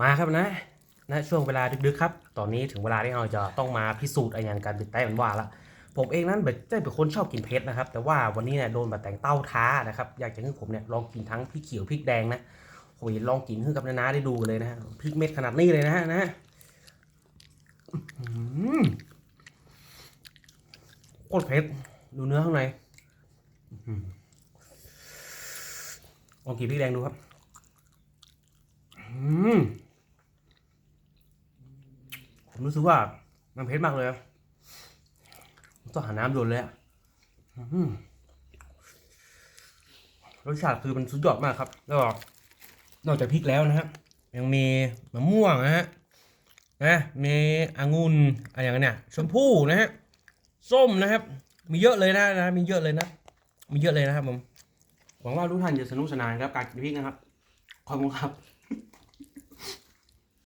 มาครับนะนะช่วงเวลาดึกๆครับ ตอนนี้ถึงเวลาที่เราจะต้องมาพิสูจน์อะไรอย่างกันติดใต้มันว่าละผมเองนั้นแบบได้เป็นคนชอบกินเผ็ดนะครับ แต่ว่าวันนี้เนี่ยโดนแบบแต่งเต้าท้านะครับอยากจะให้ผมเนี่ยลองกินทั้งพริกเขียวพริกแดงนะโอ้ยลองกินให้กับน้าๆได้ดูเลยนะฮะพริกเม็ดขนาดนี้เลยนะฮะนะโคตรเผ็ดดูเนื้อข้างในลองกินพริกแดงดูครับ อืม ผมรู้สึกว่ามันเผ็ดมากเลยต้องหาน้ำโดนเลยอะรสชาติคือมันสุดยอดมากครับ แล้วก็นอกจากพริกแล้วนะฮะยังมีมะม่วงนะฮะนะมีองุ่นอะไรอย่างเนี้ยชมพู่นะฮะส้มนะครับ มีเยอะเลยนะนะมีเยอะเลยนะ มีเยอะเลยนะครับผมหวังว่าทุกท่านจะสนุกสนานกับการกินพริกนะครับขอบคุณครับ